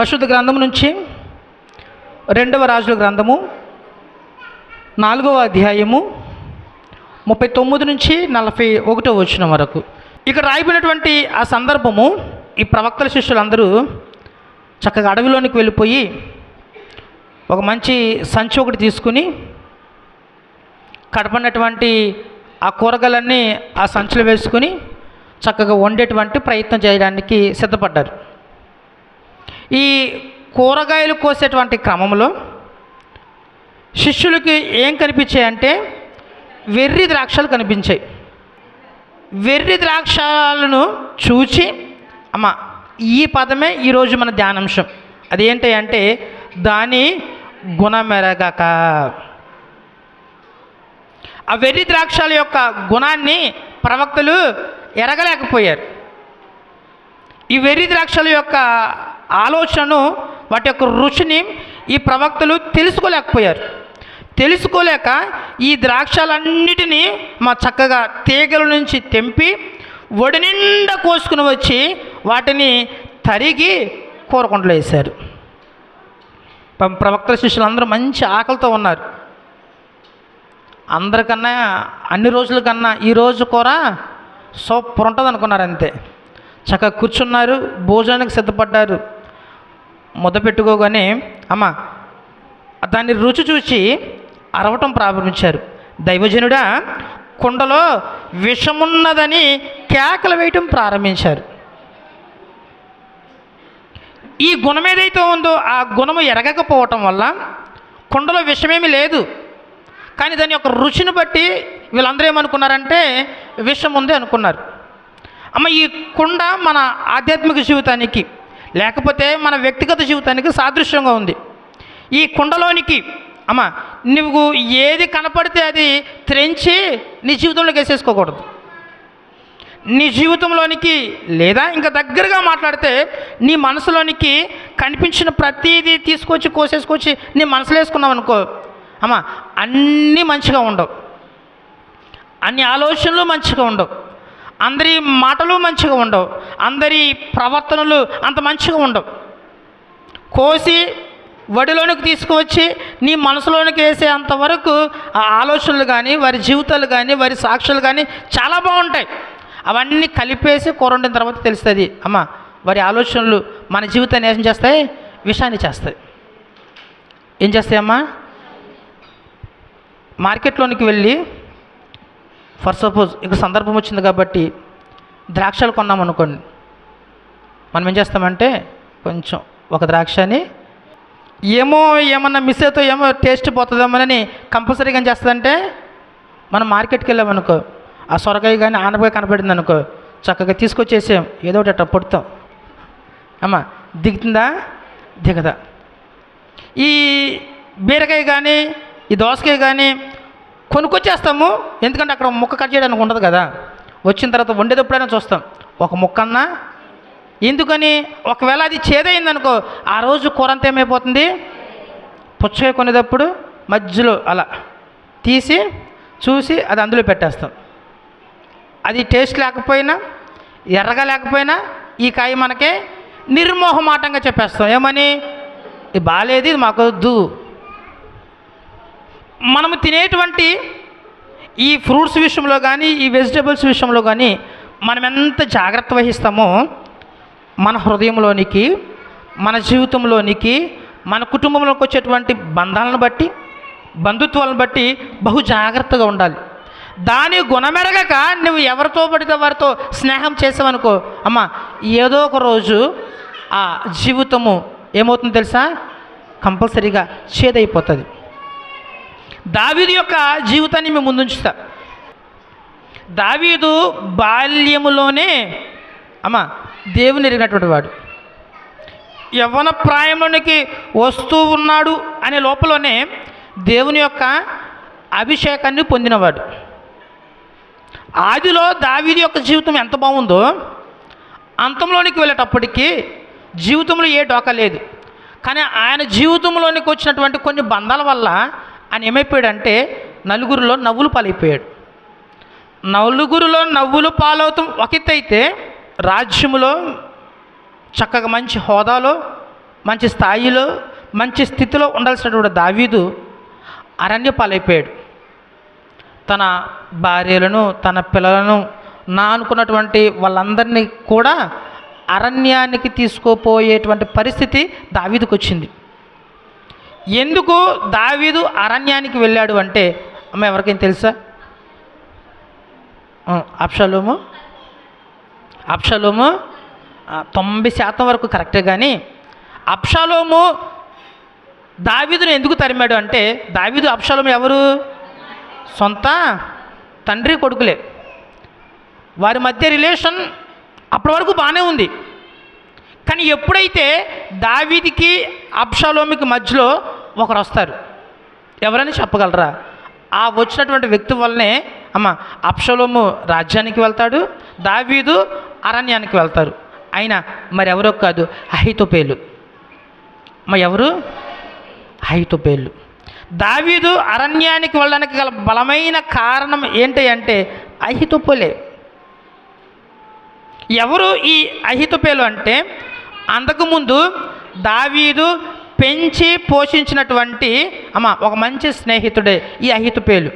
పరిశుద్ధ గ్రంథం నుంచి రెండవ రాజుల గ్రంథము నాలుగవ అధ్యాయము ముప్పై తొమ్మిది నుంచి నలభై ఒకటో వచ్చిన వరకు. ఇక్కడ రాయబడినటువంటి ఆ సందర్భము ఈ ప్రవక్తల శిష్యులందరూ చక్కగా అడవిలోనికి వెళ్ళిపోయి ఒక మంచి సంచి ఒకటి తీసుకుని కడపడినటువంటి ఆ కూరగాయలన్నీ ఆ సంచులు వేసుకుని చక్కగా వండేటువంటి ప్రయత్నం చేయడానికి సిద్ధపడ్డారు. ఈ కూరగాయలు కోసేటువంటి క్రమంలో శిష్యులకి ఏం కనిపించాయి అంటే వెర్రి ద్రాక్షలు కనిపించాయి. వెర్రి ద్రాక్షలను చూచి అమ్మ ఈ పదమే ఈరోజు మన ధ్యానాంశం. అదేంటి అంటే దాని గుణమెరగక. ఆ వెర్రి ద్రాక్షల యొక్క గుణాన్ని ప్రవక్తలు ఎరగలేకపోయారు. ఈ వెర్రి ద్రాక్షల యొక్క ఆలోచనను వాటి యొక్క రుచిని ఈ ప్రవక్తలు తెలుసుకోలేకపోయారు. తెలుసుకోలేక ఈ ద్రాక్షలన్నిటినీ మా చక్కగా తీగల నుంచి తెంపి ఒడి నిండా కోసుకుని వచ్చి వాటిని తరిగి కూరకుంటలు వేశారు. ప్రవక్తల శిష్యులు అందరూ మంచి ఆకలితో ఉన్నారు. అందరికన్నా అన్ని రోజుల కన్నా ఈ రోజు కూర సూపర్ ఉంటుంది అనుకున్నారు అంతే. చక్కగా కూర్చున్నారు భోజనానికి సిద్ధపడ్డారు. ముద్ద పెట్టుకోగానే అమ్మ దాన్ని రుచి చూసి అరవటం ప్రారంభించారు. దైవజనుడా కుండలో విషమున్నదని కేకలు వేయటం ప్రారంభించారు. ఈ గుణం ఏదైతే ఉందో ఆ గుణము ఎరగకపోవటం వల్ల కుండలో విషమేమి లేదు. కానీ దాని యొక్క రుచిని బట్టి వీళ్ళందరూ ఏమనుకున్నారంటే విషం ఉంది అనుకున్నారు. అమ్మ ఈ కుండ మన ఆధ్యాత్మిక జీవితానికి లేకపోతే మన వ్యక్తిగత జీవితానికి సాదృశ్యంగా ఉంది. ఈ కుండలోనికి అమ్మ నువ్వు ఏది కనపడితే అది త్రెంచి నీ జీవితంలోకి వేసేసుకోకూడదు. నీ జీవితంలోనికి లేదా ఇంకా దగ్గరగా మాట్లాడితే నీ మనసులోనికి కనిపించిన ప్రతిదీ తీసుకొచ్చి కోసేసుకొచ్చి నీ మనసులో వేసుకున్నావు అనుకో అమ్మ అన్నీ మంచిగా ఉండవు. అన్ని ఆలోచనలు మంచిగా ఉండవు. అందరి మాటలు మంచిగా ఉండవు. అందరి ప్రవర్తనలు అంత మంచిగా ఉండవు. కోసి వడిలోనికి తీసుకువచ్చి నీ మనసులోనికి వేసే అంతవరకు ఆ ఆలోచనలు కానీ వారి జీవితాలు కానీ వారి సాక్షులు కానీ చాలా బాగుంటాయి. అవన్నీ కలిపేసి కూర వండిన తర్వాత తెలుస్తుంది. అమ్మ వారి ఆలోచనలు మన జీవితాన్ని ఏం చేస్తాయి? విషాన్ని చేస్తాయి. ఏం చేస్తాయమ్మా? మార్కెట్లోనికి వెళ్ళి ఫర్ సపోజ్ ఇక సందర్భం వచ్చింది కాబట్టి ద్రాక్షలు కొన్నాం అనుకోండి. మనం ఏం చేస్తామంటే కొంచెం ఒక ద్రాక్షని ఏమో ఏమన్నా మిస్ అవుతో ఏమో టేస్ట్ పోతుందేమోనని కంపల్సరీగా ఏం చేస్తుందంటే మనం మార్కెట్కి వెళ్ళామనుకో ఆ సొరకాయ కానీ ఆనపకాయ కనపడింది అనుకో చక్కగా తీసుకొచ్చేసాం ఏదో ఒకటి అట్ట పుడతాం. అమ్మా దిగుతుందా? దిగదా. ఈ బీరకాయ కానీ ఈ దోసకాయ కానీ కొనుక్కొచ్చేస్తాము. ఎందుకంటే అక్కడ ముక్క కట్ చేయడానికి ఉండదు కదా. వచ్చిన తర్వాత వండేటప్పుడైనా చూస్తాం. ఒక ముక్కన్నా ఎందుకని? ఒకవేళ అది చేదైందనుకో ఆ రోజు కూర అంతా ఏమైపోతుంది? పుచ్చకాయ కొనేటప్పుడు మధ్యలో అలా తీసి చూసి అది అందులో పెట్టేస్తాం. అది టేస్ట్ లేకపోయినా ఎర్రగా లేకపోయినా ఈ కాయ మనకి నిర్మోహమాటంగా చెప్పేస్తాం. ఏమని? ఇది బాగాలేదు ఇది మాకు వద్దు. మనము తినేటువంటి ఈ ఫ్రూట్స్ విషయంలో కానీ ఈ వెజిటబుల్స్ విషయంలో కానీ మనం ఎంత జాగ్రత్త వహిస్తామో మన హృదయంలోనికి మన జీవితంలోనికి మన కుటుంబంలోకి వచ్చేటువంటి బంధాలను బట్టి బంధుత్వాలను బట్టి బహు జాగ్రత్తగా ఉండాలి. దాని గుణమెరగక నువ్వు ఎవరితో పడితే వారితో స్నేహం చేసావనుకో అమ్మ ఏదో ఒక రోజు ఆ జీవితము ఏమవుతుందో తెలుసా? కంపల్సరీగా చేదైపోతుంది. దావీదు యొక్క జీవితాన్ని మేము ముందుంచుతా. దావీదు బాల్యములోనే అమ్మ దేవుని ఎరిగినటువంటి వాడు. యవ్వన ప్రాయంలోనికి వస్తూ ఉన్నాడు అనే లోపలనే దేవుని యొక్క అభిషేకాన్ని పొందినవాడు. ఆదిలో దావీది యొక్క జీవితం ఎంత బాగుందో అంతంలోనికి వెళ్ళేటప్పటికీ జీవితంలో ఏ డోకా లేదు. కానీ ఆయన జీవితంలోనికి వచ్చినటువంటి కొన్ని బంధాల వల్ల ఆయన ఏమైపోయాడంటే నలుగురిలో నవ్వులు పాలైపోయాడు. నలుగురిలో నవ్వులు పాలవుతాం ఒక ఎత్తు రాజ్యములో చక్కగా మంచి హోదాలో మంచి స్థాయిలో మంచి స్థితిలో ఉండాల్సినటువంటి దావీదు అరణ్య పాలైపోయాడు. తన భార్యలను తన పిల్లలను నా అనుకున్నటువంటి వాళ్ళందరినీ కూడా అరణ్యానికి తీసుకోపోయేటువంటి పరిస్థితి దావీదుకు వచ్చింది ఎందుకు దావీదు అరణ్యానికి వెళ్ళాడు అంటే అమ్మ ఎవరికైనా తెలుసా? అప్షలోము అప్షలోము తొంభై శాతం వరకు కరెక్టే కానీ అప్షలోము దావీదును ఎందుకు తరిమాడు అంటే దావీదు అప్షలోము ఎవరు? సొంత తండ్రి కొడుకులే. వారి మధ్య రిలేషన్ అప్పటి వరకు బాగానే ఉంది. కానీ ఎప్పుడైతే దావీదికి అప్షలోమికి మధ్యలో ఒకరు వస్తారు. ఎవరని చెప్పగలరా? ఆ వచ్చినటువంటి వ్యక్తి వల్లనే అమ్మ అప్షలోము రాజ్యానికి వెళ్తాడు దావీదు అరణ్యానికి వెళ్తారు. అయినా మరి ఎవరో కాదు అహితోపేలు. మా ఎవరు? అహితోపేలు. దావీదు అరణ్యానికి వెళ్ళడానికి గల బలమైన కారణం ఏంటి అంటే అహితోపలే. ఎవరు ఈ అహితోపేలు అంటే అంతకుముందు దావీదు పెంచి పోషించినటువంటి అమ్మ ఒక మంచి స్నేహితుడే. ఈ అహితుపేలు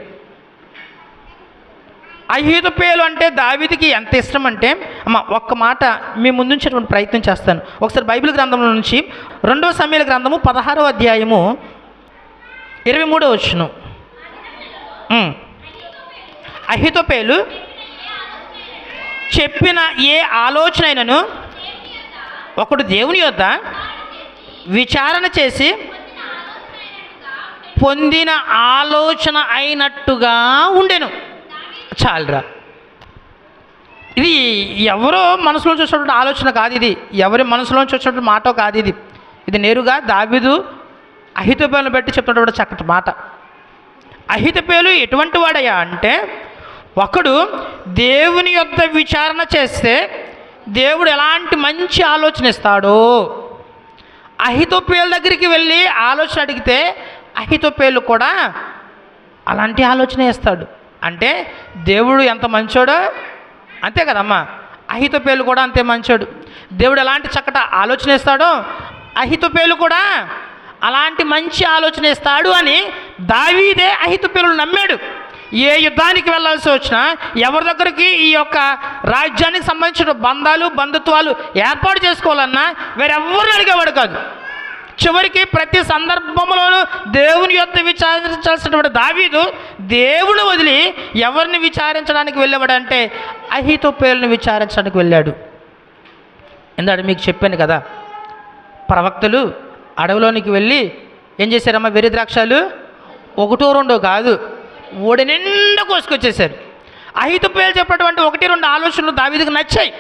అహితుపేలు అంటే దావిదికి ఎంత ఇష్టం అంటే అమ్మ ఒక్క మాట మీ ముందుంచేటువంటి ప్రయత్నం చేస్తాను. ఒకసారి బైబిల్ గ్రంథంలో నుంచి రెండవ సమయాల గ్రంథము పదహారవ అధ్యాయము ఇరవై మూడో వచ్చును అహితోపేలు చెప్పిన ఏ ఆలోచన అయినను ఒకడు దేవుని యొద్ద విచారణ చేసి పొందిన ఆలోచన అయినట్టుగా ఉండెను. చాలురా. ఇది ఎవరో మనసులో చూసినటువంటి ఆలోచన కాదు ఇది. ఎవరి మనసులో చూసినటువంటి మాట కాదు ఇది. ఇది నేరుగా దావిదు అహితపేలను బట్టి చెప్తున్నటువంటి చక్కటి మాట. అహితపేలు ఎటువంటి వాడయ్యా అంటే ఒకడు దేవుని యొక్క విచారణ చేస్తే దేవుడు ఎలాంటి మంచి ఆలోచన ఇస్తాడో అహితోపేల దగ్గరికి వెళ్ళి ఆలోచన అడిగితే అహితోపేలు కూడా అలాంటి ఆలోచన ఇస్తాడు అంటే దేవుడు ఎంత మంచోడో అంతే కదమ్మా. అహితోపేలు కూడా అంతే మంచోడు. దేవుడు ఎలాంటి చక్కట ఆలోచన ఇస్తాడో అహితోపేలు కూడా అలాంటి మంచి ఆలోచన ఇస్తాడు అని దావీదే అహితోపేలు నమ్మాడు. ఏ యుద్ధానికి వెళ్ళాల్సి వచ్చినా ఎవరి దగ్గరికి ఈ యొక్క రాజ్యానికి సంబంధించిన బంధాలు బంధుత్వాలు ఏర్పాటు చేసుకోవాలన్నా వేరెవ్వరిని అడిగేవాడు కాదు. చివరికి ప్రతి సందర్భంలోనూ దేవుని యొక్క విచారించాల్సినటువంటి దావీదు దేవుని వదిలి ఎవరిని విచారించడానికి వెళ్ళేవాడు అంటే అహితోపేలుని విచారించడానికి వెళ్ళాడు. ఎందుకంటే మీకు చెప్పాను కదా ప్రవక్తలు అడవిలోనికి వెళ్ళి ఏం చేశారమ్మా వెర్రి ద్రాక్షాలు? ఒకటో రెండో కాదు ఓడి నిండా కోసుకొచ్చేసారు అహితుపేలు చెప్పినటువంటి ఒకటి రెండు ఆలోచనలు దావీదుకు నచ్చాయి.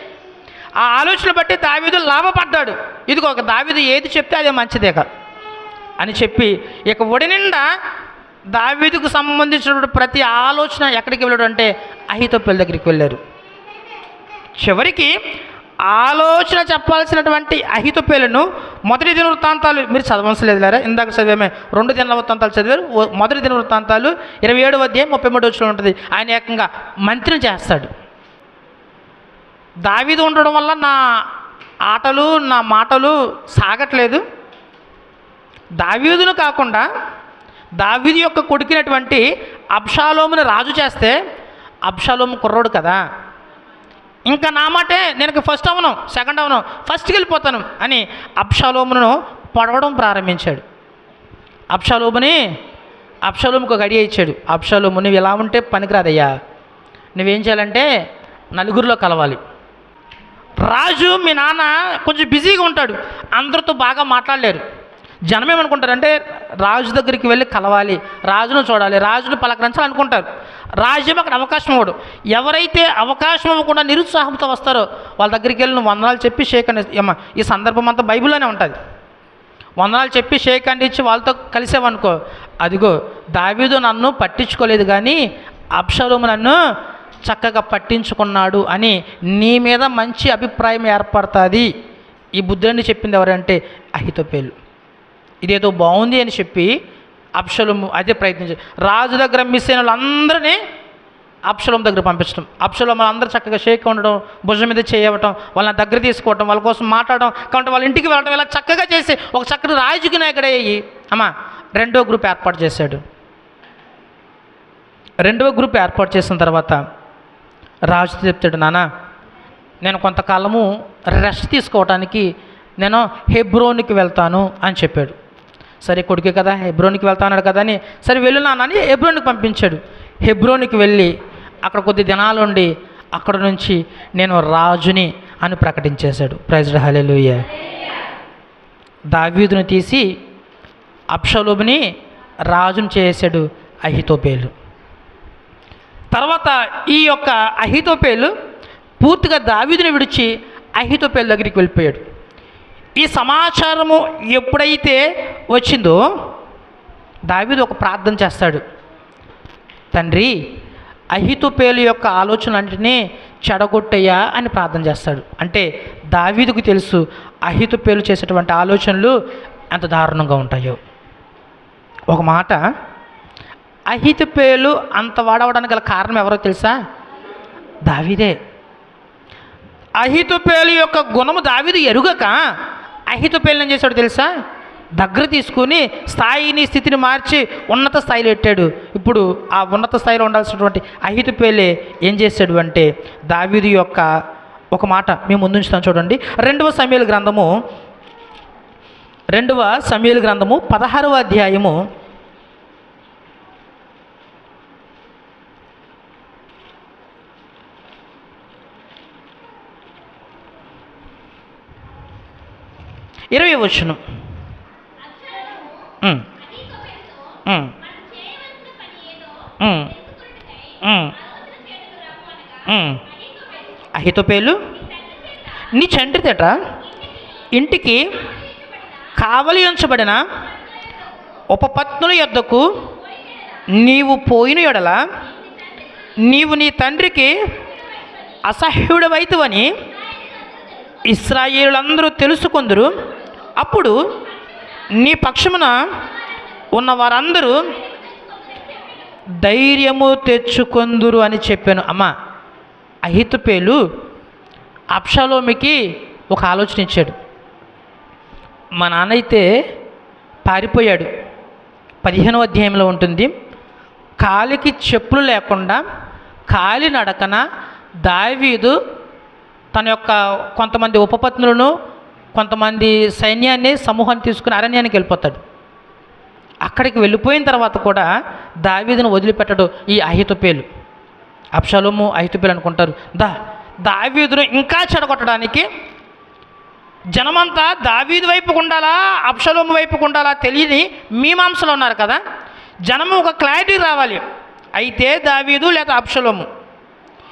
ఆ ఆలోచనలు బట్టి దావీదు లాభపడ్డాడు. ఇదిగో ఒక దావీదు ఏది చెప్తే అదే మంచిదేక అని చెప్పి ఇక ఒడి నిండా దావీదుకు సంబంధించినటువంటి ప్రతి ఆలోచన ఎక్కడికి వెళ్ళాడు అంటే అహితోపేల దగ్గరికి వెళ్ళారు. చివరికి ఆలోచన చెప్పాల్సినటువంటి అహితోపేలను మొదటి దిన వృత్తాంతాలు మీరు చదవలసిన లేదు లేరా ఇందాక చదివామే రెండు దిన వృత్తాంతాలు చదివారు. ఓ- మొదటి దిన వృత్తాంతాలు ఇరవై ఏడు అధ్యాయం ముప్పై మూడు వచ్చిన ఉంటుంది. ఆయన ఏకంగా మంత్రిని చేస్తాడు. దావీదు ఉండడం వల్ల నా ఆటలు నా మాటలు సాగట్లేదు. దావీదును కాకుండా దావీదు యొక్క కొడుకునటువంటి అబ్షాలోముని రాజు చేస్తే అబ్షాలోము కుర్రోడు కదా. ఇంకా నా మాటే నేను ఫస్ట్ అవను సెకండ్ అవను ఫస్ట్కి వెళ్ళిపోతాను అని అప్షాలోమును పొడవడం ప్రారంభించాడు. అప్షాలోముని అప్షాలోముకు ఒక ఐడియా ఇచ్చాడు. అప్షాలోము నువ్వు ఎలా ఉంటే పనికిరాదయ్యా. నువ్వేం చేయాలంటే నలుగురిలో కలవాలి. రాజు మీ నాన్న కొంచెం బిజీగా ఉంటాడు. అందరితో బాగా మాట్లాడలేరు. జనం ఏమనుకుంటారంటే రాజు దగ్గరికి వెళ్ళి కలవాలి రాజును చూడాలి రాజును పలకరించాలి అనుకుంటారు రాజ్యం అక్కడ అవకాశం ఇవ్వడు. ఎవరైతే అవకాశం ఇవ్వకుండా నిరుత్సాహంతో వస్తారో వాళ్ళ దగ్గరికి వెళ్ళి నువ్వు వందనాలు చెప్పి షేక్ అని అమ్మ ఈ సందర్భం అంతా బైబిల్లోనే ఉంటుంది. వందనాలు చెప్పి షేక్ అండ్ ఇచ్చి వాళ్ళతో కలిసావనుకో అదిగో దావీదు నన్ను పట్టించుకోలేదు కానీ అప్షరూము నన్ను చక్కగా పట్టించుకున్నాడు అని నీ మీద మంచి అభిప్రాయం ఏర్పడుతుంది. ఈ బుద్ధుడిని చెప్పింది ఎవరంటే అహితోపేలు. ఇదేదో బాగుంది అని చెప్పి అప్షలోము అదే ప్రయత్నించారు. రాజు దగ్గర మిస్ అయిన వాళ్ళందరినీ అప్షలం దగ్గర పంపించడం. అప్షలం అందరూ చక్కగా షేక్ ఉండడం భుజం మీద చేయవటం వాళ్ళని దగ్గర తీసుకోవటం వాళ్ళ కోసం మాట్లాడడం కాబట్టి వాళ్ళ ఇంటికి వెళ్ళడం ఇలా చక్కగా చేసి ఒక చక్కటి రాజుకి నాయకుడే అయ్యి అమ్మా రెండో గ్రూప్ ఏర్పాటు చేశాడు. రెండవ గ్రూప్ ఏర్పాటు చేసిన తర్వాత రాజు చెప్తాడు నాన్న నేను కొంతకాలము రెస్ట్ తీసుకోవడానికి నేను హెబ్రోనికి వెళ్తాను అని చెప్పాడు. సరే కొడుకే కదా హెబ్రోనికి వెళ్తాన్నాడు కదా అని. సరే వెళ్ళు నాన్న హెబ్రోనికి పంపించాడు. హెబ్రోనికి వెళ్ళి అక్కడ కొద్ది దినాలు ఉండి అక్కడ నుంచి నేను రాజుని అని ప్రకటించేశాడు. ప్రైజ్ హలెలుయ దావీదుని తీసి అప్షలోబుని రాజుని చేశాడు అహితోపేలు. తర్వాత ఈ యొక్క అహితోపేలు పూర్తిగా దావీదుని విడిచి అహితోపేలు దగ్గరికి వెళ్ళిపోయాడు. ఈ సమాచారము ఎప్పుడైతే వచ్చిందో దావీదు ఒక ప్రార్థన చేస్తాడు. తండ్రి అహితుపేలు యొక్క ఆలోచనలన్నింటినీ చెడగొట్టయ్యా అని ప్రార్థన చేస్తాడు. అంటే దావీదుకు తెలుసు అహితుపేలు చేసేటువంటి ఆలోచనలు ఎంత దారుణంగా ఉంటాయో. ఒక మాట అహితుపేలు అంత వాడవడానికి గల కారణం ఎవరో తెలుసా? దావీదే. అహితుపేలు యొక్క గుణము దావీదు ఎరుగక అహితోపేలు చేశాడు తెలుసా? దగ్గర తీసుకుని స్థాయిని స్థితిని మార్చి ఉన్నత స్థాయిలో ఎట్టాడు? ఇప్పుడు ఆ ఉన్నత స్థాయిలో ఉండాల్సినటువంటి అహితోపేలే ఏం చేశాడు అంటే దావిది యొక్క ఒక మాట మేము ముందుంచుతాం చూడండి. రెండవ సమయాల గ్రంథము రెండవ సమయాల గ్రంథము పదహారవ అధ్యాయము ఇరవై వచనం. అహితోపేలు? నీ చండ్రి ఇంటికి కావలి ఉంచబడిన ఉపపత్నుల యొద్దకు నీవు పోయిన ఎడల నీవు నీ తండ్రికి అసహ్యుడవైతువని ఇస్రాయేలులందరూ తెలుసుకుందరు. అప్పుడు నీ పక్షమున ఉన్న వారందరూ ధైర్యము తెచ్చుకొందురు అని చెప్పాను. అమ్మ అహితుపేలు అప్షలోమికి ఒక ఆలోచన ఇచ్చాడు. మా నాన్న అయితే పారిపోయాడు. పదిహేనవ అధ్యాయంలో ఉంటుంది. కాలికి చెప్పులు లేకుండా కాలి నడకన దావీదు తన యొక్క కొంతమంది ఉపపత్నులను కొంతమంది సైన్యాన్ని సమూహాన్ని తీసుకుని అరణ్యానికి వెళ్ళిపోతాడు. అక్కడికి వెళ్ళిపోయిన తర్వాత కూడా దావీదును వదిలిపెట్టడు ఈ అహితుపేలు. అప్షలోము అహితుపేలు అనుకుంటారు దా దావీదును ఇంకా చెడగొట్టడానికి జనమంతా దావీదు వైపుకు ఉండాలా అప్షలోము వైపుకు ఉండాలా తెలియని మీమాంసలో ఉన్నారు కదా? జనము ఒక క్లారిటీ రావాలి. అయితే దావీదు లేదా అప్షలోము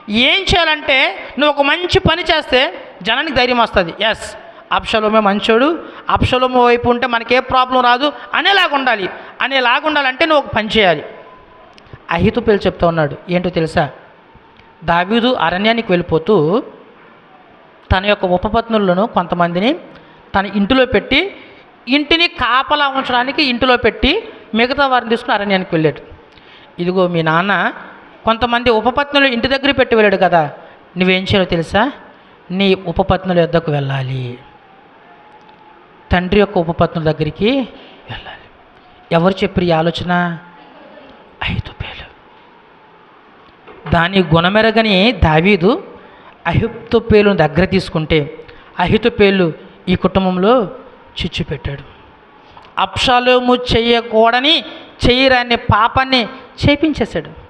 ఏం చేయాలంటే నువ్వు ఒక మంచి పని చేస్తే జనానికి ధైర్యం వస్తుంది. ఎస్ అప్షలోమే మంచోడు. అప్షలోమ వైపు ఉంటే మనకే ప్రాబ్లం రాదు. అనేలాగా ఉండాలి. అనేలాగా ఉండాలంటే నువ్వు ఒక పని చేయాలి. అహితుపేలు చెప్తా ఉన్నాడు. ఏంటో తెలుసా? దావీదు అరణ్యానికి వెళ్ళిపోతూ తన యొక్క ఉపపత్నులను కొంతమందిని తన ఇంటిలో పెట్టి ఇంటిని కాపలా ఉంచడానికి ఇంటిలో పెట్టి మిగతా వారిని తీసుకుని అరణ్యానికి వెళ్ళాడు. ఇదిగో మీ నాన్న కొంతమంది ఉపపత్నులు ఇంటి దగ్గర పెట్టి వెళ్ళాడు కదా. నువ్వేం చేయాలో తెలుసా? నీ ఉపపత్నుల యొద్దకు వెళ్ళాలి. తండ్రి యొక్క ఉపపత్నుల దగ్గరికి వెళ్ళాలి. ఎవరు చెప్పారు ఈ ఆలోచన? ఐదు పేలు దాని గుణమెరగని దావీదు అహిప్తు పేలును దగ్గర తీసుకుంటే అహితు పేలు ఈ కుటుంబంలో చిచ్చు పెట్టాడు. అప్షాలోము చేయకూడని చేయరాని పాపాన్ని చేపించేశాడు.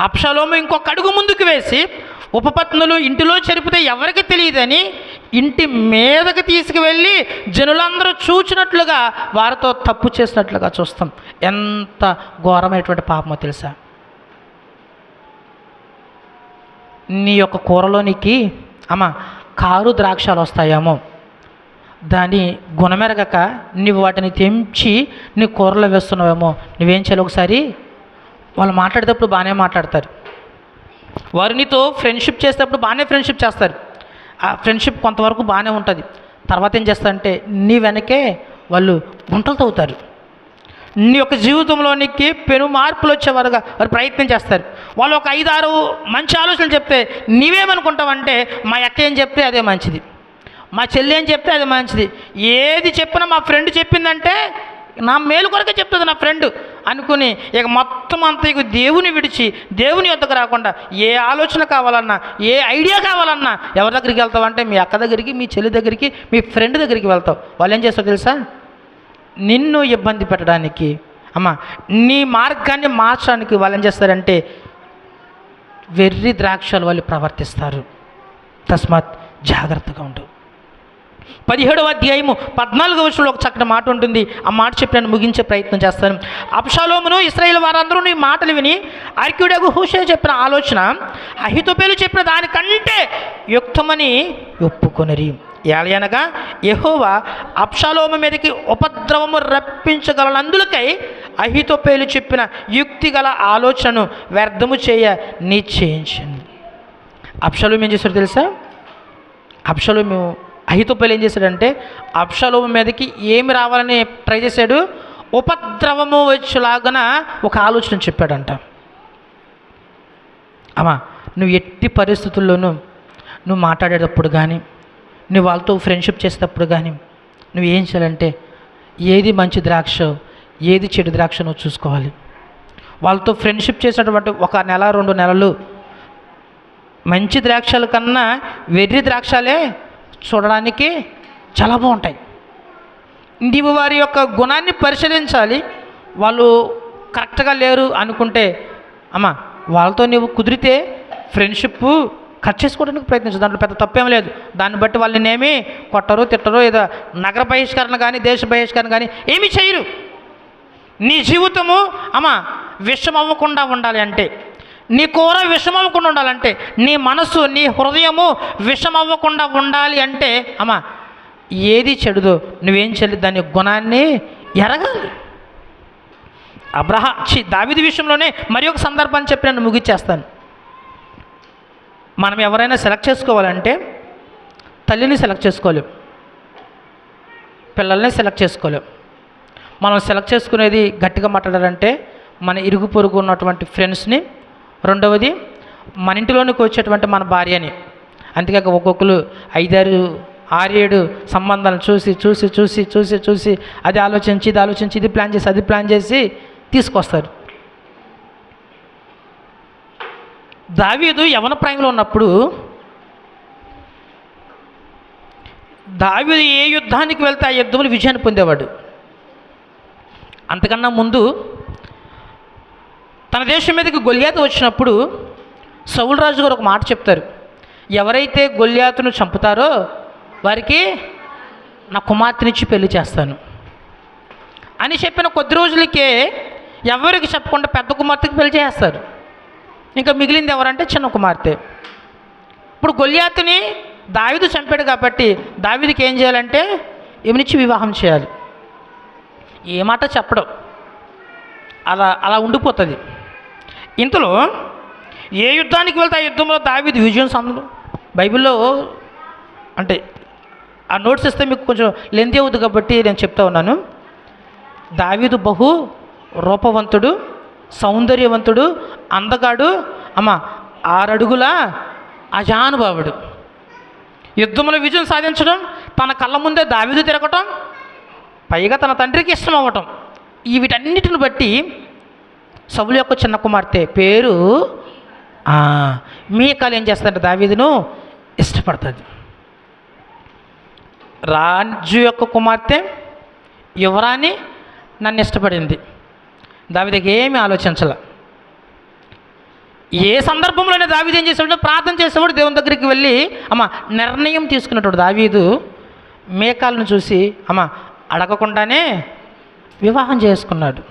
అప్షలోము ఇంకొక అడుగు ముందుకు వేసి ఉపపత్నులు ఇంటిలో చెరిపితే ఎవరికి తెలియదని ఇంటి మీదకి తీసుకువెళ్ళి జనులందరూ చూచినట్లుగా వారితో తప్పు చేసినట్లుగా చూస్తాం. ఎంత ఘోరమైనటువంటి పాపమో తెలుసా? నీ యొక్క కూరలోనికి అమ్మ కారు ద్రాక్షాలు వస్తాయేమో. దాని గుణమెరగక నువ్వు వాటిని తెంచి నీ కూరలో వేస్తున్నావేమో. నువ్వేం చేయాలి ఒకసారి? వాళ్ళు మాట్లాడేటప్పుడు బాగానే మాట్లాడతారు. వారు నీతో ఫ్రెండ్షిప్ చేసేటప్పుడు బాగానే ఫ్రెండ్షిప్ చేస్తారు. ఆ ఫ్రెండ్షిప్ కొంతవరకు బాగానే ఉంటుంది. తర్వాత ఏం చేస్తారంటే నీ వెనకే వాళ్ళు గుంటలు తవ్వుతారు నీ యొక్క జీవితంలోనికి పెను మార్పులు వచ్చేవారుగా వారు ప్రయత్నం చేస్తారు. వాళ్ళు ఒక ఐదు ఆరు మంచి ఆలోచనలు చెప్తే నీవేమనుకుంటావంటే మా అక్క ఏం చెప్తే అదే మంచిది. మా చెల్లి ఏం చెప్తే అది మంచిది. ఏది చెప్పినా మా ఫ్రెండ్ చెప్పిందంటే నా మేలు కొరకే చెప్తుంది నా ఫ్రెండ్ అనుకుని ఇక మొత్తం అంతా ఇక దేవుని విడిచి దేవుని యొద్దకు రాకుండా ఏ ఆలోచన కావాలన్నా ఏ ఐడియా కావాలన్నా ఎవరి దగ్గరికి వెళ్తావు అంటే మీ అక్క దగ్గరికి మీ చెల్లి దగ్గరికి మీ ఫ్రెండ్ దగ్గరికి వెళ్తావు. వాళ్ళు ఏం చేస్తావు తెలుసా? నిన్ను ఇబ్బంది పెట్టడానికి. అమ్మ నీ మార్గాన్ని మార్చడానికి వాళ్ళు ఏం చేస్తారంటే వెర్రి ద్రాక్షలు వాళ్ళు ప్రవర్తిస్తారు. తస్మాత్ జాగ్రత్తగా ఉండు. పదిహేడవ అధ్యాయము పద్నాలుగవ వచనంలో ఒక చక్కటి మాట ఉంటుంది. ఆ మాట చెప్పి నేను ముగించే ప్రయత్నం చేస్తాను. అప్షాలోమును ఇస్రాయేల్ వారందరూ నీ మాటలు విని అర్క్యుడగు హుషే చెప్పిన ఆలోచన అహితోపేలు చెప్పిన దానికంటే యుక్తమని ఒప్పుకొనిరి. ఏలయనగా యహోవా అప్షాలోము మీదకి ఉపద్రవము రప్పించగలనందులకై అహితోపేలు చెప్పిన యుక్తి గల ఆలోచనను వ్యర్థము చేయ నిశ్చయించింది అప్షాలోము ఏం చేశారు తెలుసా? మేము అహితోపేలు ఏం చేశాడంటే అప్షలోము మీదకి ఏమి రావాలని ట్రై చేశాడు? ఉపద్రవము వచ్చేలాగన ఒక ఆలోచన చెప్పాడంట. అమ్మా నువ్వు ఎట్టి పరిస్థితుల్లోనూ నువ్వు మాట్లాడేటప్పుడు కానీ నువ్వు వాళ్ళతో ఫ్రెండ్షిప్ చేసేటప్పుడు కానీ నువ్వు ఏం చేయాలంటే ఏది మంచి ద్రాక్ష ఏది చెడు ద్రాక్ష నువ్వు చూసుకోవాలి. వాళ్ళతో ఫ్రెండ్షిప్ చేసినటువంటి ఒక నెల రెండు నెలలు మంచి ద్రాక్షల కన్నా వెర్రి ద్రాక్షలే చూడడానికి చాలా బాగుంటాయి. నీవు వారి యొక్క గుణాన్ని పరిశీలించాలి. వాళ్ళు కరెక్ట్గా లేరు అనుకుంటే అమ్మ వాళ్ళతో నీవు కుదిరితే ఫ్రెండ్షిప్ కట్ చేసుకోవడానికి ప్రయత్నించు. దాంట్లో పెద్ద తప్పేం లేదు. దాన్ని బట్టి వాళ్ళని ఏమీ కొట్టరు తిట్టరు ఏదో నగర బహిష్కరణ కానీ దేశ బహిష్కరణ కానీ ఏమీ చేయరు. నీ జీవితము అమ్మ విషం అవ్వకుండా ఉండాలి అంటే. నీ కూర విషం అవ్వకుండా ఉండాలంటే నీ మనసు నీ హృదయము విషం అవ్వకుండా ఉండాలి అంటే అమ్మ ఏది చెడుదో నువ్వేం చెల్లి దాని గుణాన్ని ఎరగాలి. అబ్రహా చి దావిది విషయంలోనే మరి ఒక సందర్భాన్ని చెప్పి నేను ముగిచ్చేస్తాను. మనం ఎవరైనా సెలెక్ట్ చేసుకోవాలంటే తల్లిని సెలెక్ట్ చేసుకోలేం పిల్లల్ని సెలెక్ట్ చేసుకోలేం మనం సెలెక్ట్ చేసుకునేది గట్టిగా మాట్లాడాలంటే మన ఇరుగు పొరుగు ఉన్నటువంటి ఫ్రెండ్స్ని రెండవది మన ఇంటిలోనికి వచ్చేటువంటి మన భార్యని. అంతేకాక ఒక్కొక్కరు ఐదారు ఆరేడు సంబంధాలను చూసి చూసి చూసి చూసి చూసి అది ఆలోచించి ఇది ఆలోచించి ఇది ప్లాన్ చేసి అది ప్లాన్ చేసి తీసుకొస్తారు. దావీదు యవన ప్రాయంలో ఉన్నప్పుడు దావీదు ఏ యుద్ధానికి వెళ్తే ఆ యుద్ధంలో విజయాన్ని పొందేవాడు. అంతకన్నా ముందు తన దేశం మీదకి గొల్యాతు వచ్చినప్పుడు సౌలు రాజు గారు ఒక మాట చెప్తారు ఎవరైతే గొల్యాతును చంపుతారో వారికి నా కుమార్తెనిచ్చి పెళ్ళి చేస్తాను అని చెప్పిన కొద్ది రోజులకే ఎవరికి చెప్పకుండా పెద్ద కుమార్తెకి పెళ్ళి చేస్తారు. ఇంకా మిగిలింది ఎవరంటే చిన్న కుమార్తె. ఇప్పుడు గొల్యాతుని దావిదు చంపాడు కాబట్టి దావిదికి ఏం చేయాలంటే ఏమినిచ్చి వివాహం చేయాలి. ఏ మాట చెప్పడం. అలా అలా ఉండిపోతుంది. ఇంతలో ఏ యుద్ధానికి వెళ్తే ఆ యుద్ధంలో దావీది విజయం సందులు బైబిల్లో అంటే ఆ నోట్స్ ఇస్తే మీకు కొంచెం లెంది అవుతుంది కాబట్టి నేను చెప్తా ఉన్నాను. దావీదు బహు రూపవంతుడు సౌందర్యవంతుడు అందగాడు అమ్మ ఆరడుగుల అజానుభావుడు. యుద్ధంలో విజయం సాధించడం తన కళ్ళ ముందే దావీదు తిరగటం పైగా తన తండ్రికి ఇష్టం అవ్వటం ఈ వీటన్నిటిని బట్టి సవుల యొక్క చిన్న కుమార్తె పేరు మీకాలు ఏం చేస్తారంటే దావీదును? ఇష్టపడుతుంది రాజు యొక్క కుమార్తె యువరాణి నన్ను ఇష్టపడింది. దావిదకి ఏమీ ఆలోచించాల. ఏ సందర్భంలోనే దావీదు ఏం చేసేవాడు ప్రార్థన చేసేవాడు దేవుని దగ్గరికి వెళ్ళి అమ్మ నిర్ణయం తీసుకున్నటువంటి దావీదు మేకాలను చూసి అమ్మ అడగకుండానే వివాహం చేసుకున్నాడు.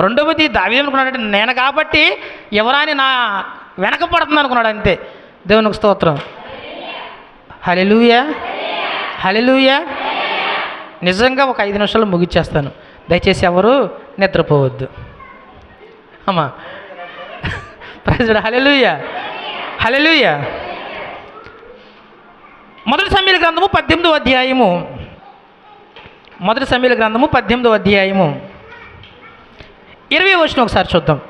రెండవది దావీ అనుకున్నాడు నేను కాబట్టి ఎవరాని నా వెనక పడుతుంది అనుకున్నాడు అంతే. దేవునికి స్తోత్రం. హలెలూయా హలెలూయా నిజంగా ఒక ఐదు నిమిషాలు ముగిచ్చేస్తాను. దయచేసి ఎవరు నిద్రపోవద్దు. అమ్మా. ప్రజడు హలెలూయా హలెలూయా మొదటి సమీల గ్రంథము పద్దెనిమిదో అధ్యాయము. మొదటి సమీల గ్రంథము పద్దెనిమిదో అధ్యాయము. ఇరవై వచ్చిన ఒకసారి చూద్దాం.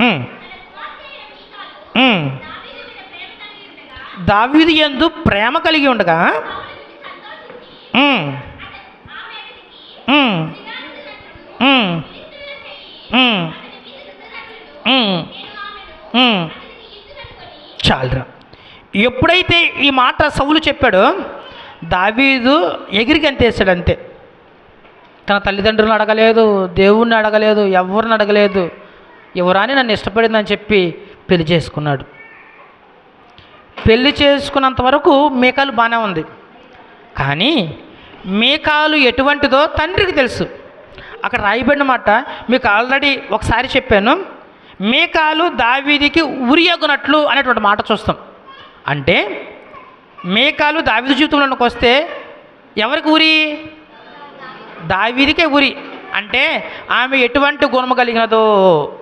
ఉమ్. ఉమ్. దావీదు యందు ప్రేమ కలిగి ఉండగా. చాలురా. ఎప్పుడైతే ఈ మాట సౌలు చెప్పాడో దావీదు ఎగిరికి అంతేసాడు అంతే తన తల్లిదండ్రులను అడగలేదు దేవుణ్ణి అడగలేదు ఎవరిని అడగలేదు. ఎవరాని నన్ను ఇష్టపడిందని చెప్పి పెళ్ళి చేసుకున్నాడు. పెళ్ళి చేసుకున్నంత వరకు మేకాలు బాగానే ఉంది. కానీ మేకాలు ఎటువంటిదో తండ్రికి తెలుసు. అక్కడ రాయబడిన మాట మీకు ఆల్రెడీ ఒకసారి చెప్పాను. మేకాలు దావీదికి ఉరియగునట్లు అనేటువంటి మాట చూస్తాం. అంటే మేకాలు దావీది జీవితంలోకి వస్తే ఎవరికి ఉరి? దావీదికే ఉరి. అంటే ఆమె ఎటువంటి గుణము కలిగినదో.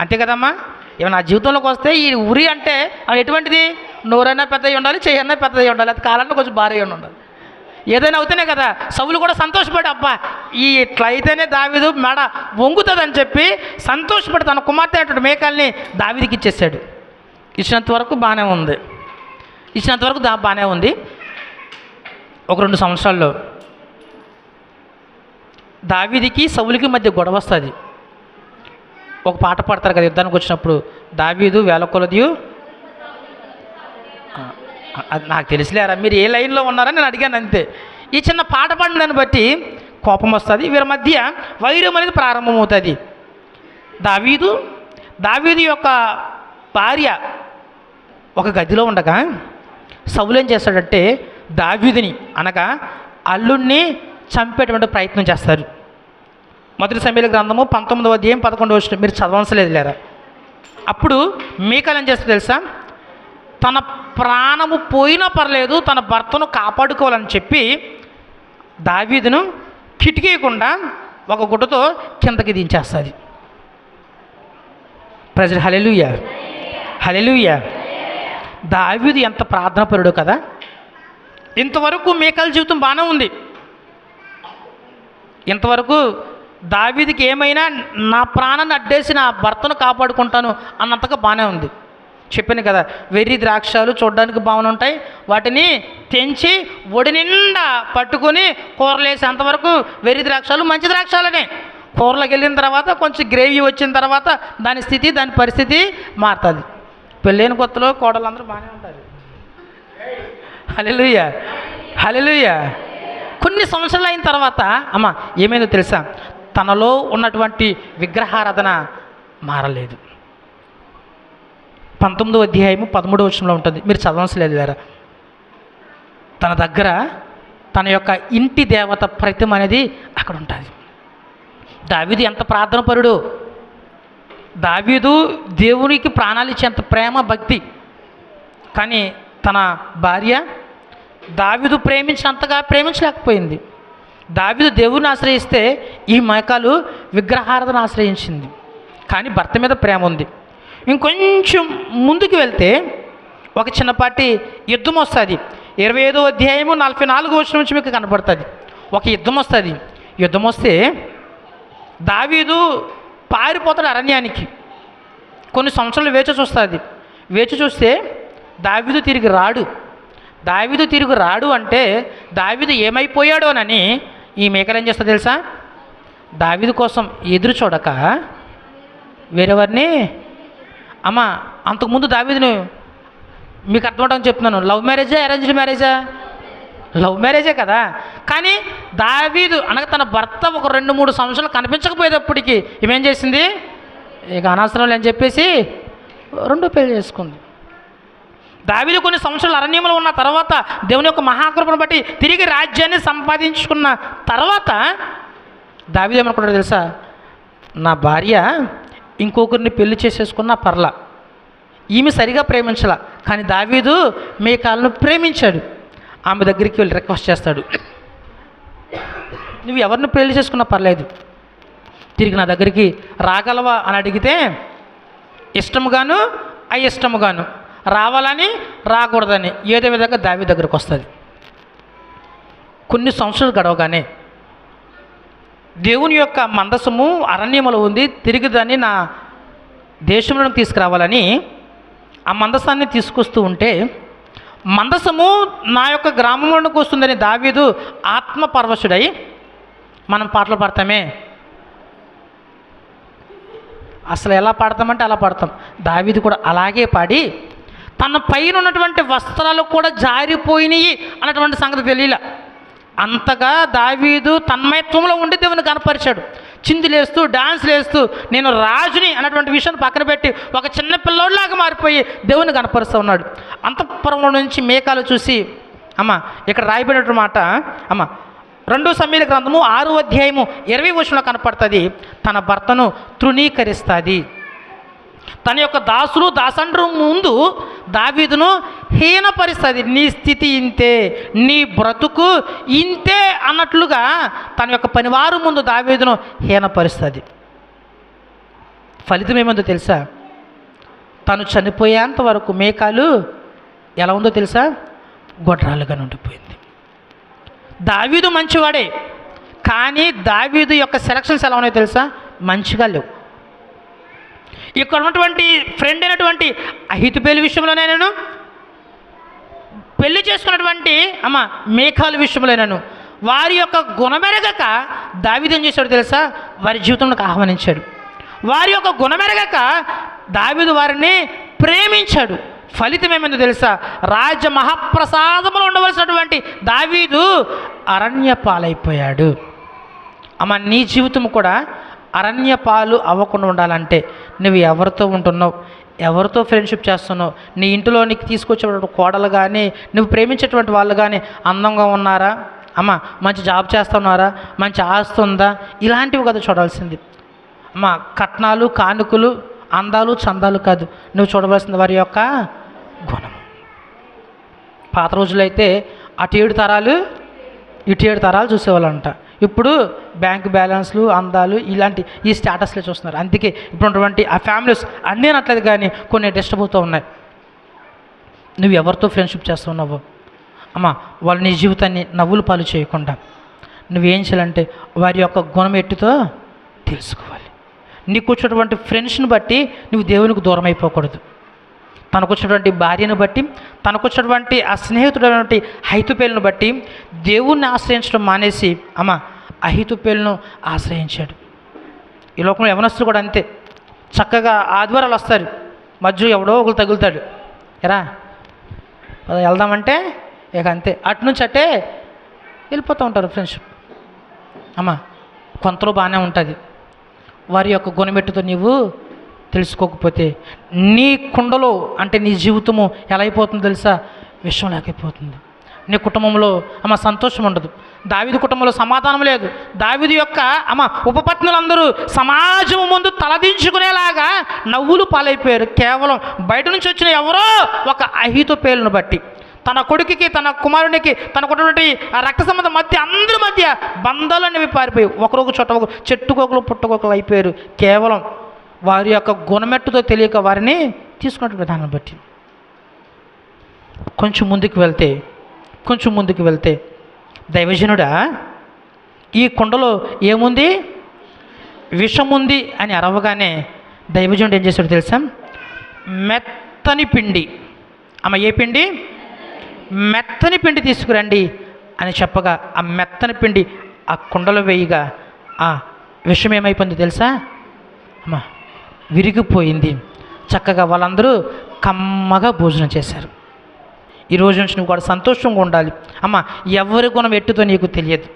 అంతే కదమ్మా? ఇవి నా జీవితంలోకి వస్తే ఈ ఉరి అంటే ఆమె ఎటువంటిది? నోరైనా పెద్దవి ఉండాలి చేయన్నా పెద్దది ఉండాలి అది కాలన్నా కొంచెం భారీ ఉండాలి. ఏదైనా అవుతేనే కదా సవులు కూడా సంతోషపడి అబ్బా ఈ ఇట్లా అయితేనే దావిదు మెడ వంగుతుందని చెప్పి సంతోషపడి తన కుమార్తె అయినటువంటి మేకల్ని దావిదికి ఇచ్చేసాడు. ఇచ్చినంత వరకు బాగానే ఉంది. ఇచ్చినంత వరకు దా బాగానే ఉంది. ఒక రెండు సంవత్సరాల్లో దావీదికి సౌలికి మధ్య గొడవ వస్తుంది. ఒక పాట పాడతారు కదా యుద్ధానికి వచ్చినప్పుడు. దావీదు వేల కొలదియు. అది నాకు తెలిసిలేరా మీరు ఏ లైన్లో ఉన్నారని నేను అడిగాను అంతే. ఈ చిన్న పాట పాడిన దాన్ని బట్టి కోపం వస్తుంది వీరి మధ్య వైరం అనేది ప్రారంభమవుతుంది. దావీదు దావీదు యొక్క భార్య ఒక గదిలో ఉండగా సౌలు ఏం చేస్తాడంటే దావీదిని అనగా అల్లుణ్ణి చంపేటువంటి ప్రయత్నం చేస్తారు. మొదటి సమయాల గ్రంథము పంతొమ్మిదవ అధ్యాయం పదకొండవ వచ్చిన మీరు చదవలసలేదు లేదా అప్పుడు మీకలు ఏం చేస్తుంది తెలుసా? తన ప్రాణము పోయినా పర్లేదు తన భర్తను కాపాడుకోవాలని చెప్పి దావీదును కిటికీయకుండా ఒక గుడ్డతో కిందకి దించేస్తుంది. ప్రజలు హలెలుయ హలెలుయ దావీదు ఎంత ప్రార్థనాపరుడు కదా? ఇంతవరకు మేకల జీవితం బాగానే ఉంది. ఇంతవరకు దావీదికి ఏమైనా నా ప్రాణాన్ని అడ్డేసి నా భర్తను కాపాడుకుంటాను అన్నంతగా బాగానే ఉంది. చెప్పాను కదా వెర్రి ద్రాక్షాలు చూడడానికి బాగానే ఉంటాయి వాటిని తెంచి ఒడి నిండా పట్టుకొని కూరలేసి అంతవరకు వెర్రి ద్రాక్షాలు మంచి ద్రాక్షాలనే. కూరలోకి వెళ్ళిన తర్వాత కొంచెం గ్రేవీ వచ్చిన తర్వాత దాని స్థితి దాని పరిస్థితి మారుతుంది. పెళ్ళైన కొత్తలో కోడలందరూ బాగానే ఉంటారు. హలెలుయ్య హలెలుయ్య కొన్ని సంవత్సరాలు అయిన తర్వాత అమ్మ ఏమైందో తెలుసా? తనలో ఉన్నటువంటి విగ్రహారాధన మారలేదు. పంతొమ్మిదో అధ్యాయము పదమూడో వచనంలో ఉంటుంది. మీరు చదవసలేదు లేరా? తన దగ్గర తన యొక్క ఇంటి దేవత ప్రతిమ అనేది అక్కడ ఉంటుంది. దావీదు ఎంత ప్రార్థన పరుడు దావీదు దేవునికి ప్రాణాలు ఇచ్చేంత ప్రేమ భక్తి. కానీ తన భార్య దావిదు ప్రేమించినంతగా ప్రేమించలేకపోయింది. దావిదు దేవుని ఆశ్రయిస్తే ఈ మేకాలు విగ్రహారాధన ఆశ్రయించింది. కానీ భర్త మీద ప్రేమ ఉంది. ఇంకొంచెం ముందుకు వెళ్తే ఒక చిన్నపాటి యుద్ధం వస్తుంది. ఇరవై ఐదో అధ్యాయము నలభై నాలుగు వచ్చిన నుంచి మీకు కనపడుతుంది. ఒక యుద్ధం వస్తుంది. యుద్ధం వస్తే దావీదు పారిపోతాడు అరణ్యానికి. కొన్ని సంవత్సరాలు వేచి చూస్తుంది. వేచి చూస్తే దావీదు తిరిగి రాడు. దావిదు తిరుగు రాడు అంటే దావీదు ఏమైపోయాడోనని ఈ మేకలు ఏం చేస్తా తెలుసా? దావిదు కోసం ఎదురు చూడక వేరేవారిని? అమ్మ అంతకుముందు దావిదును మీకు అర్థమవడం చెప్తున్నాను. లవ్ మ్యారేజా అరేంజ్డ్ మ్యారేజా? లవ్ మ్యారేజే కదా. కానీ దావీదు అనగా తన భర్త ఒక రెండు మూడు సంవత్సరాలు కనిపించకపోయేటప్పటికి ఏమేం చేసింది? ఇక అనవసరం లేని చెప్పేసి రెండో పెళ్ళి చేసుకుంది. దావిలు కొన్ని సంవత్సరాలు అరణ్యంలో ఉన్న తర్వాత దేవుని యొక్క మహాకృపను బట్టి తిరిగి రాజ్యాన్ని సంపాదించుకున్న తర్వాత దావిలు ఏమనుకుంటాడు తెలుసా? నా భార్య ఇంకొకరిని పెళ్ళి చేసేసుకున్న పర్ల. ఈమె సరిగా ప్రేమించాల. కానీ దావీదు మేకాలను ప్రేమించాడు. ఆమె దగ్గరికి వెళ్ళి రిక్వెస్ట్ చేస్తాడు. నువ్వు ఎవరిని పెళ్ళి చేసుకున్నా పర్లేదు. తిరిగి నా దగ్గరికి రాగలవా అని అడిగితే ఇష్టముగాను అయిష్టముగాను. రావాలని రాకూడదని ఏదో విధంగా దావి దగ్గరకు వస్తుంది. కొన్ని సంవత్సరాలు గడవగానే దేవుని యొక్క మందసము అరణ్యములో ఉంది తిరిగి దాన్ని నా దేశంలోకి తీసుకురావాలని ఆ మందసాన్ని తీసుకొస్తూ ఉంటే మందసము నా యొక్క గ్రామంలోనికి వస్తుందని దావీదు ఆత్మపరవశుడై మనం పాటలు పాడతామే. అసలు ఎలా పాడతామంటే అలా పాడతాం. దావీదు కూడా అలాగే పాడి తన పైన ఉన్నటువంటి వస్త్రాలు కూడా జారిపోయినాయి అన్నటువంటి సంగతి తెలియలే. అంతగా దావీదు తన్మయత్వంలో ఉండి దేవుని కనపరిచాడు. చిందులేస్తూ డాన్స్లేస్తూ నేను రాజుని అన్నటువంటి విషయాన్ని పక్కన పెట్టి ఒక చిన్న పిల్లోడిలాగా మారిపోయి దేవుని కనపరుస్తూ ఉన్నాడు. అంతఃపురంలో నుంచి మేకాలు చూసి అమ్మ ఇక్కడ రాయబడినటువంటి మాట అమ్మ రెండో సమీల గ్రంథము ఆరు అధ్యాయము ఇరవై వర్షంలో కనపడుతుంది తన భర్తను తృణీకరిస్తుంది. తన యొక్క దాసులు దాసండ్రు ముందు దావీదును హీనపరిస్తుంది నీ స్థితి ఇంతే నీ బ్రతుకు ఇంతే అన్నట్లుగా తన యొక్క పనివారు ముందు దావీదును హీనపరుస్తుంది. ఫలితం ఏముందో తెలుసా? తను చనిపోయేంత వరకు మేకాలు ఎలా ఉందో తెలుసా? గొడ్రాలుగా ఉండిపోయింది దావీదు మంచివాడే కానీ దావీదు యొక్క సెలక్షన్స్ ఎలా ఉన్నాయో తెలుసా? మంచిగా లేవు. ఇక్కడ ఉన్నటువంటి ఫ్రెండ్ అయినటువంటి అహితుపేలు విషయంలోనైనాను పెళ్ళి చేసుకున్నటువంటి అమ్మ మేఘాలు విషయంలోనైనాను వారి యొక్క గుణమెరగక దావిదం చేశాడు తెలుసా? వారి జీవితంలోకి ఆహ్వానించాడు. వారి యొక్క గుణమెరగక దావిదు వారిని ప్రేమించాడు. ఫలితం ఏమైందో తెలుసా? రాజ్య మహాప్రసాదములు ఉండవలసినటువంటి దావీదు అరణ్య పాలైపోయాడు అమ్మ నీ జీవితం కూడా అరణ్య పాలు అవ్వకుండా ఉండాలంటే నువ్వు ఎవరితో ఉంటున్నావు? ఎవరితో ఫ్రెండ్షిప్ చేస్తున్నావు? నీ ఇంటిలో నీకు తీసుకొచ్చేటువంటి కోడలు కానీ నువ్వు ప్రేమించేటువంటి వాళ్ళు కానీ అందంగా ఉన్నారా? అమ్మ మంచి జాబ్ చేస్తున్నారా? మంచి ఆస్తి ఉందా? ఇలాంటివి కదా చూడాల్సింది. అమ్మ కట్నాలు కానుకలు అందాలు చందాలు కాదు. నువ్వు చూడవలసింది వారి యొక్క గుణం. పాత రోజులైతే అటు ఏడు తరాలు ఇటు ఏడు తరాలు చూసేవాళ్ళంట. ఇప్పుడు బ్యాంక్ బ్యాలెన్స్లు అందాలు ఇలాంటి ఈ స్టేటస్లే చూస్తున్నారు. అందుకే ఇప్పుడు ఉన్నటువంటి ఆ ఫ్యామిలీస్ అన్నీ అనట్లేదు కానీ కొన్ని డిస్టర్బ్ అవుతూ ఉన్నాయి. నువ్వు ఎవరితో ఫ్రెండ్షిప్ చేస్తున్నావు అమ్మా వాళ్ళు నీ జీవితాన్ని నవ్వులు పాలు చేయకుండా నువ్వేం చేయాలంటే వారి యొక్క గుణం ఎట్టితో తెలుసుకోవాలి. నీకు వచ్చినటువంటి ఫ్రెండ్స్ని బట్టి నువ్వు దేవునికి దూరం అయిపోకూడదు. తనకు వచ్చినటువంటి భార్యను బట్టి తనకు వచ్చినటువంటి ఆ స్నేహితుడైనటువంటి హైతుపేలను బట్టి దేవుణ్ణి ఆశ్రయించడం మానేసి అమ్మ అహితుపేలను ఆశ్రయించాడు. ఈ లోకంలో యవనస్తులు కూడా అంతే. చక్కగా ఆదివారాలు వస్తారు. మధ్య ఎవడో ఒకరు తగులుతాడు. ఎరా వెళ్దామంటే ఇక అంతే. అటు నుంచి అట్టే వెళ్ళిపోతూ ఉంటారు ఫ్రెండ్షిప్. అమ్మ కొంతలో బాగానే ఉంటుంది. వారి యొక్క గుణమెట్టుతో నీవు తెలుసుకోకపోతే నీ కుండలో అంటే నీ జీవితము ఎలా అయిపోతుందో తెలుసా? విషయం లేకపోతుంది. నీ కుటుంబంలో అమ్మ సంతోషం ఉండదు. దావిది కుటుంబంలో సమాధానం లేదు. దావిది యొక్క అమ్మ ఉపపత్నులందరూ సమాజం ముందు తలదించుకునేలాగా నవ్వులు పాలైపోయారు. కేవలం బయట నుంచి వచ్చిన ఎవరో ఒక అహిత పేరును బట్టి. తన కొడుకుకి తన కుమారునికి తనకున్నటువంటి రక్త సంబంధం మధ్య అందరి మధ్య బంధాలు అనేవి పారిపోయి ఒకరొక చోట ఒక చెట్టుకోకలు పుట్టుకోకలు అయిపోయారు. కేవలం వారి యొక్క గుణమెట్టుతో తెలియక వారిని తీసుకున్నట్టు విధానం బట్టి. కొంచెం ముందుకు వెళ్తే కొంచెం ముందుకు వెళ్తే దైవజనుడా ఈ కుండలో ఏముంది? విషముంది అని అరవగానే దైవజనుడు ఏం చేశాడు తెలుసా? మెత్తని పిండి. అమ్మ ఏ పిండి? మెత్తని పిండి తీసుకురండి అని చెప్పగా ఆ మెత్తని పిండి ఆ కుండలో వేయగా ఆ విషం ఏమైపోయింది తెలుసా? అమ్మా విరిగిపోయింది. చక్కగా వాళ్ళందరూ కమ్మగా భోజనం చేశారు. ఈ రోజు నుంచి నువ్వు కూడా సంతోషంగా ఉండాలి. అమ్మ ఎవరి గుణం ఎట్టుతో నీకు తెలియదు.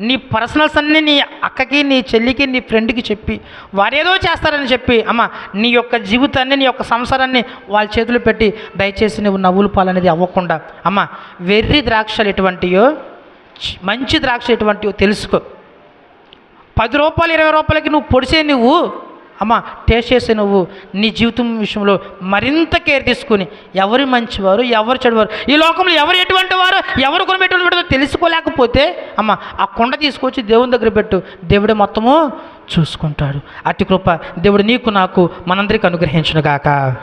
నీ పర్సనల్స్ అన్నీ నీ అక్కకి నీ చెల్లికి నీ ఫ్రెండ్కి చెప్పి వారేదో చేస్తారని చెప్పి అమ్మ నీ యొక్క జీవితాన్ని నీ యొక్క సంసారాన్ని వాళ్ళ చేతులు పెట్టి దయచేసి నువ్వు నవ్వులు పాలనేది అవ్వకుండా అమ్మ వెర్రి ద్రాక్షలు ఎటువంటియో మంచి ద్రాక్ష ఎటువంటివో తెలుసుకో. పది రూపాయలు ఇరవై రూపాయలకి నువ్వు పొడిసే నువ్వు అమ్మ టేస్ట్ చేసే నువ్వు నీ జీవితం విషయంలో మరింత కేర్ తీసుకుని ఎవరు మంచివారు ఎవరు చెడువారు ఈ లోకంలో ఎవరు ఎటువంటి వారు ఎవరు గుణం ఎటువంటి తెలుసుకోలేకపోతే అమ్మ ఆ కొండ తీసుకొచ్చి దేవుని దగ్గర పెట్టు. దేవుడు మొత్తము చూసుకుంటాడు. అట్టి కృప దేవుడు నీకు నాకు మనందరికి అనుగ్రహించునుగాక.